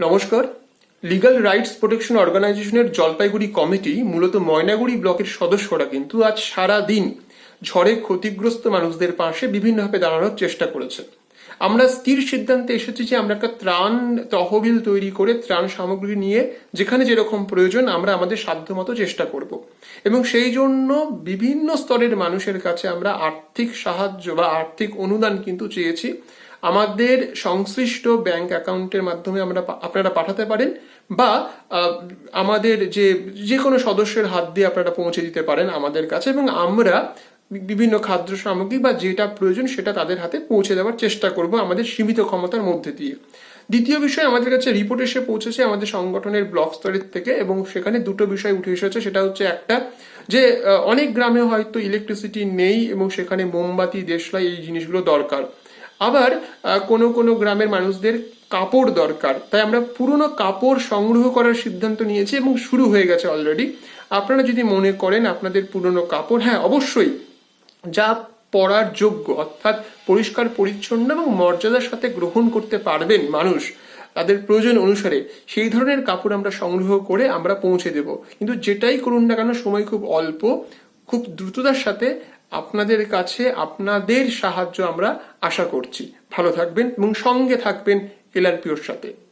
নমস্কার। Legal rights protection অর্গানাইজেশনের Jalpaiguri committee মূলত ময়নাগুড়ি ব্লকের সদস্যরা কিন্তু আজ সারা দিন ঝড়ে ক্ষতিগ্রস্ত মানুষদের পাশে বিভিন্নভাবে দাঁড়ানোর চেষ্টা করেছে। আমরা স্থির সিদ্ধান্তে এসেছি যে আমরা একটা ত্রাণ তহবিল তৈরি করে ত্রাণ সামগ্রী নিয়ে যেখানে যেরকম প্রয়োজন আমরা আমাদের সাধ্যমতো চেষ্টা করব। এবং সেই জন্য বিভিন্ন স্তরের মানুষের কাছে আমরা আর্থিক সাহায্য বা আর্থিক অনুদান কিন্তু চেয়েছি। আমাদের সংশ্লিষ্ট ব্যাংক অ্যাকাউন্টের মাধ্যমে আমরা আপনারা পাঠাতে পারেন বা আমাদের যে যে কোনো সদস্যের হাত দিয়ে আপনারা পৌঁছে দিতে পারেন আমাদের কাছে এবং আমরা বিভিন্ন খাদ্য সামগ্রী বা যেটা প্রয়োজন সেটা তাদের হাতে পৌঁছে দেওয়ার চেষ্টা করব আমাদের সীমিত ক্ষমতার মধ্যে দিয়ে। দ্বিতীয় বিষয় আমাদের কাছে রিপোর্ট এসে পৌঁছেছে আমাদের সংগঠনের ব্লক স্তরের থেকে এবং সেখানে দুটো বিষয় উঠে এসেছে। সেটা হচ্ছে একটা যে অনেক গ্রামে হয়তো ইলেকট্রিসিটি নেই এবং সেখানে মোমবাতি, দেশলাই এই জিনিসগুলো দরকার। আবার কোনো কোনো গ্রামের মানুষদের কাপড় দরকার। তাই আমরা পুরনো কাপড় সংগ্রহ করার সিদ্ধান্ত নিয়েছি এবং শুরু হয়ে গেছে অলরেডি আপনারা যদি মনে করেন আপনাদের পুরনো কাপড় হ্যাঁ অবশ্যই যা পরার যোগ্য, অর্থাৎ পরিষ্কার, পরিচ্ছন্ন এবং মর্যাদার সাথে গ্রহণ করতে পারবেন মানুষ। তাদের প্রয়োজন অনুসারে সেই ধরনের কাপড় আমরা সংগ্রহ করে আমরা পৌঁছে দেব। কিন্তু যেটাই করুন না কেন, সময় খুব অল্প। খুব দ্রুততার সাথে আপনাদের কাছে আপনাদের সাহায্য আমরা আশা করছি। ভালো থাকবেন এবং সঙ্গে থাকবেন এলআরপিওর সাথে।